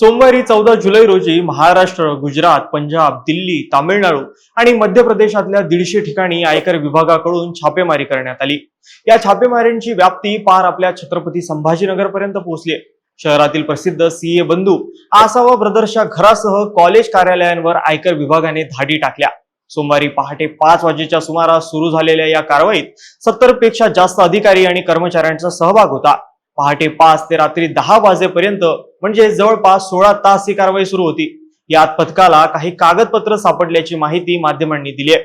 सोमवारी चौदा जुलै रोजी महाराष्ट्र गुजरात पंजाब दिल्ली तामिळनाडू आणि मध्य प्रदेशातल्या दीडशे ठिकाणी आयकर विभागाकडून छापेमारी करण्यात आली. या छापेमारींची व्याप्ती पार आपल्या छत्रपती संभाजीनगरपर्यंत पोहोचली शहरातील प्रसिद्ध सीए बंधू आसावा ब्रदर्सच्या घरासह कॉलेज कार्यालयांवर आयकर विभागाने धाडी टाकल्या. सोमवारी पहाटे पाच वाजेच्या सुमारास सुरू झालेल्या या कारवाईत सत्तरपेक्षा जास्त अधिकारी आणि कर्मचाऱ्यांचा सहभाग होता. पहाटे पाच ते रात्री दहा वाजेपर्यंत म्हणजे जवळपास सोळा तास ही कारवाई सुरू होती. यात पथकाला काही कागदपत्र सापडल्याची माहिती माध्यमांनी दिली आहे.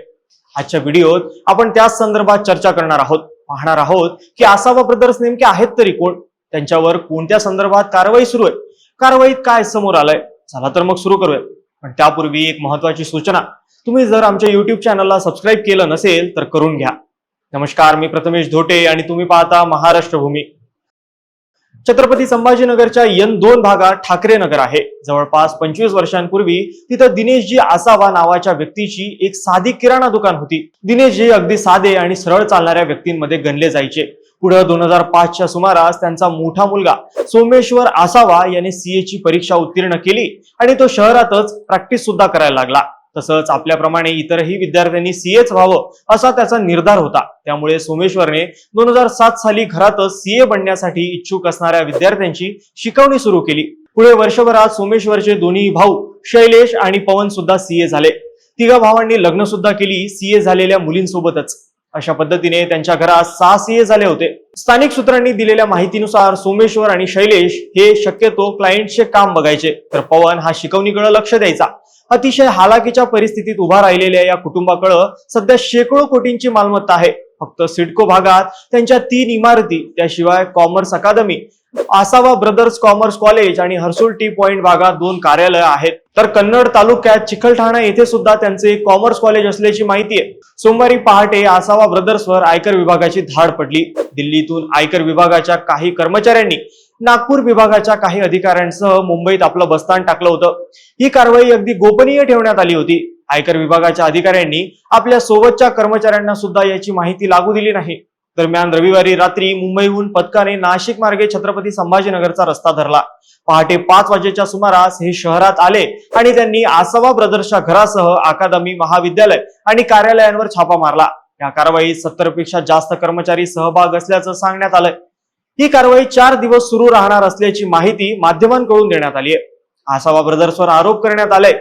आजच्या व्हिडिओत आपण त्याच संदर्भात चर्चा करणार आहोत. पाहणार आहोत की आसावा ब्रदर्स नेमके आहेत तरी कोण? त्यांच्यावर कोणत्या संदर्भात कारवाई सुरू आहे? कारवाईत काय समोर आलंय? चला तर मग सुरू करूया पण त्यापूर्वी एक महत्वाची सूचना. तुम्ही जर आमच्या युट्यूब चॅनलला सबस्क्राईब केलं नसेल तर करून घ्या. नमस्कार मी प्रथमेश धोटे आणि तुम्ही पाहता महाराष्ट्र भूमी छत्रपती संभाजीनगरच्या यन दोन भागात ठाकरे नगर आहे. जवळपास पंचवीस वर्षांपूर्वी तिथं दिनेशजी आसावा नावाच्या व्यक्तीची एक साधी किराणा दुकान होती. दिनेशजी अगदी साधे आणि सरळ चालणाऱ्या व्यक्तींमध्ये गणले जायचे. पुढे दोन हजार पाचच्या सुमारास त्यांचा मोठा मुलगा सोमेश्वर आसावा याने सीए ची परीक्षा उत्तीर्ण केली आणि तो शहरातच प्रॅक्टिस सुद्धा करायला लागला. तसंच आपल्याप्रमाणे इतरही विद्यार्थ्यांनी सीएच व्हावं असा त्याचा निर्धार होता. त्यामुळे सोमेश्वरने दोन हजार सात साली घरातच सीए बनण्यासाठी इच्छुक असणाऱ्या विद्यार्थ्यांची शिकवणी सुरू केली. पुढे वर्षभरात सोमेश्वरचे दोन्ही भाऊ शैलेश आणि पवन सुद्धा सीए झाले. तिघा भावांनी लग्न सुद्धा केली सीए झालेल्या मुलींसोबतच. अशा पद्धतीने त्यांच्या घरात सहा सीए झाले होते. स्थानिक सूत्रांनी दिलेल्या माहितीनुसार सोमेश्वर आणि शैलेश हे शक्यतो क्लायंटचे काम बघायचे. तर पवन हा शिकवणीकडे लक्ष द्यायचा. अतिशय हालाकीच्या परिस्थितीत उभा राहिलेल्या या कुटुंबाकडं सध्या शेकडो कोटींची मालमत्ता आहे. फक्त सिडको भागात त्यांच्या तीन इमारती त्याशिवाय commerce academy Asawa brothers commerce college आणि हर्सुल टी पॉइंट भागात दोन कार्यालय आहेत. तर कन्नड तालुक्यात चिखलठाणा येथे सुद्धा त्यांचे एक कॉमर्स कॉलेज असल्याची माहिती आहे. सोमवारी पहाटे आसावा ब्रदर्सवर आयकर विभागाची धाड पडली. दिल्लीतून आयकर विभागाच्या काही कर्मचाऱ्यांनी नागपूर विभागाच्या काही अधिकाऱ्यांसह मुंबईत आपलं बस्तान टाकलं होतं. ही कारवाई अगदी गोपनीय ठेवण्यात आली होती. आयकर विभागाच्या अधिकाऱ्यांनी आपल्या सोबतच्या कर्मचाऱ्यांना सुद्धा याची माहिती लागू दिली नाही. दरम्यान रविवारी रात्री मुंबईहून पथकाने नाशिक मार्गे छत्रपती संभाजीनगरचा रस्ता धरला. पहाटे पाच वाजेच्या सुमारास हे शहरात आले आणि त्यांनी आसावा ब्रदर्सच्या घरासह अकादमी महाविद्यालय आणि कार्यालयांवर छापा मारला. या कारवाईत सत्तरपेक्षा जास्त कर्मचारी सहभाग असल्याचं सांगण्यात आलंय. ही कारवाई चार दिवस सुरू राहणार असल्याची माहिती माध्यमांकडून देण्यात आली आहे. आसावा ब्रदर्सवर आरोप करण्यात आलाय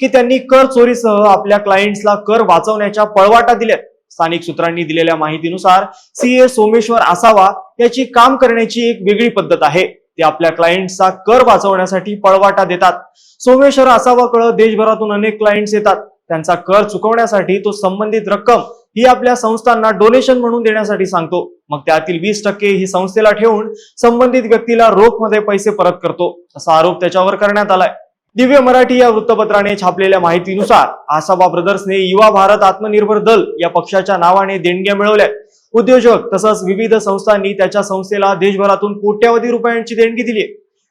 की त्यांनी कर चोरीसह आपल्या क्लायंट्सला कर वाचवण्याच्या पळवाटा दिल्यात स्थानिक सूत्रांनी दिलेल्या माहितीनुसार सीए सोमेश्वर आसावा याची काम करण्याची एक वेगळी पद्धत आहे. ते आपल्या क्लायंटचा कर वाचवण्यासाठी पळवाटा देतात. सोमेश्वर आसावाकडे देशभरातून अनेक क्लायंट्स येतात. त्यांचा कर चुकवण्यासाठी तो संबंधित रक्कम ही आपल्या संस्थांना डोनेशन म्हणून देण्यासाठी सांगतो. मग त्यातील वीस टक्के ही संस्थेला ठेवून संबंधित व्यक्तीला रोखमध्ये पैसे परत करतो. असा आरोप त्याच्यावर करण्यात आलाय. दिव्य मराठी या वृत्तपत्राने छापलेल्या माहितीनुसार आसाबा ब्रदर्सने युवा भारत आत्मनिर्भर दल या पक्षाच्या नावाने देणग्या मिळवल्या उद्योजक तसंच विविध संस्थांनी त्याच्या संस्थेला देशभरातून कोट्यावधी रुपयांची देणगी दिली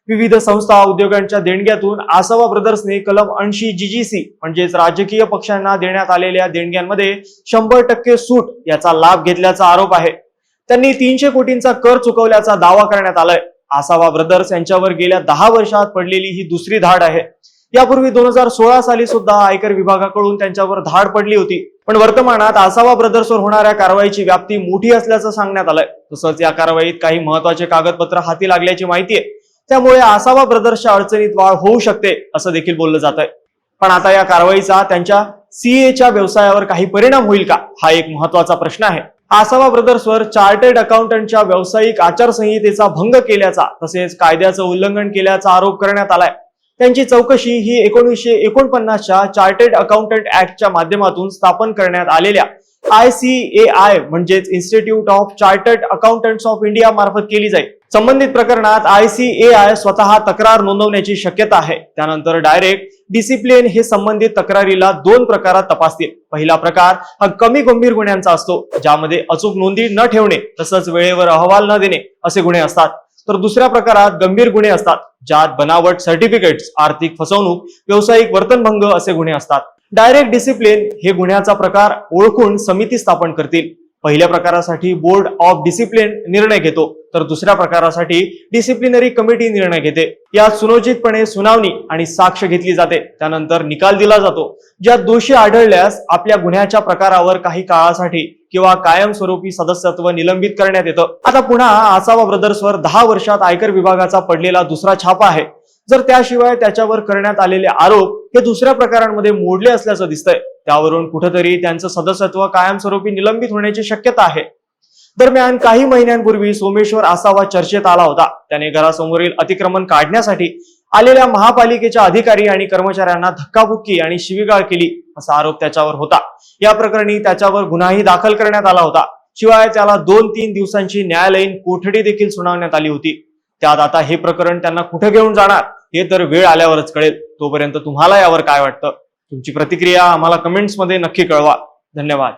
विविध संस्था उद्योगांच्या देणग्यातून आसावा ब्रदर्सने कलम ऐंशी जीजीसी म्हणजेच राजकीय पक्षांना देण्यात आलेल्या देणग्यांमध्ये शंभर टक्के सूट याचा लाभ घेतल्याचा आरोप आहे. त्यांनी तीनशे कोटींचा कर चुकवल्याचा दावा करण्यात आलाय. आसावा ब्रदर्स यांच्यावर गेल्या दहा वर्षात पडलेली ही दुसरी धाड आहे. यापूर्वी दोन हजार सोळा साली सुद्धा आयकर विभागाकडून त्यांच्यावर धाड पडली होती. पण वर्तमानात आसावा ब्रदर्सवर होणाऱ्या कारवाईची व्याप्ती मोठी असल्याचं सांगण्यात आलंय. तसंच या कारवाईत काही महत्त्वाचे कागदपत्र हाती लागल्याची माहिती आहे. त्यामुळे आसावा ब्रदर्सच्या अडचणीत वाढ होऊ शकते असं देखील बोललं जात आहे पण आता या कारवाईचा त्यांच्या सीएच्या व्यवसायावर काही परिणाम होईल का? हा एक महत्त्वाचा प्रश्न आहे. आसावा ब्रदर्सवर चार्टर्ड अकाउंटंटच्या व्यावसायिक आचारसंहितेचा भंग केल्याचा तसेच कायद्याचं उल्लंघन केल्याचा आरोप करण्यात आलाय. त्यांची चौकशी ही एकोणीसशे एकोणपन्नासच्या चार्टर्ड अकाउंटंट ऍक्टच्या माध्यमातून स्थापन करण्यात आलेल्या आय सी ए आय म्हणजेच institute of chartered accountants of India मार्फत केली जाईल. संबंधित प्रकरणात आय सी ए आय स्वतः तक्रार नोंदवण्याची शक्यता आहे. त्यानंतर डायरेक्ट डिसिप्लिन हे संबंधित तक्रारीला दोन प्रकारात तपासतील. पहिला प्रकार हा कमी गंभीर गुन्ह्यांचा असतो ज्यामध्ये अचूक नोंदी न ठेवणे तसंच वेळेवर अहवाल न देणे असे गुन्हे असतात. तर दुसऱ्या प्रकारात गंभीर गुन्हे असतात ज्यात बनावट सर्टिफिकेट्स आर्थिक फसवणूक व्यावसायिक वर्तनभंग असे गुन्हे असतात. डायरेक्ट डिसिप्लिन हे गुन्ह्याचा प्रकार ओळखून समिती स्थापन करतील. पहिल्या प्रकारासाठी बोर्ड ऑफ डिसिप्लिन निर्णय घेतो तर दुसऱ्या प्रकारासाठी डिसिप्लिनरी कमिटी निर्णय घेते. यात सुनियोजितपणे सुनावणी आणि साक्ष घेतली जाते त्यानंतर निकाल दिला जातो. ज्यात दोषी आढळल्यास आपल्या गुन्ह्याच्या प्रकारावर काही काळासाठी किंवा कायमस्वरूपी सदस्यत्व निलंबित करण्यात येतं. आता पुन्हा आसावा ब्रदर्सवर दहा वर्षात आयकर विभागाचा पडलेला दुसरा छापा आहे. जर त्याशिवाय त्याच्यावर करण्यात आलेले आरोप हे दुसऱ्या प्रकारांमध्ये मोडले असल्याचं दिसतंय. त्यावरून कुठेतरी त्यांचं सदस्यत्व कायमस्वरूपी निलंबित होण्याची शक्यता आहे. दरम्यान काही महिन्यांपूर्वी सोमेश्वर आसावा चर्चेत आला होता. त्याने घरासमोरील अतिक्रमण काढण्यासाठी आलेल्या महापालिकेच्या अधिकारी आणि कर्मचाऱ्यांना धक्काबुक्की आणि शिवीगाळ केली असा आरोप त्याच्यावर होता. या प्रकरणी त्याच्यावर गुन्हाही दाखल करण्यात आला होता. शिवाय त्याला दोन तीन दिवसांची न्यायालयीन कोठडी देखील सुनावण्यात आली होती. त्यात आता हे प्रकरण त्यांना कुठे घेऊन जाणार? हे तर वेळ आल्यावरच कळेल. तोपर्यंत तुम्हाला यावर काय वाटतं? तुमची प्रतिक्रिया आम्हाला कमेंट्समध्ये नक्की कळवा. धन्यवाद.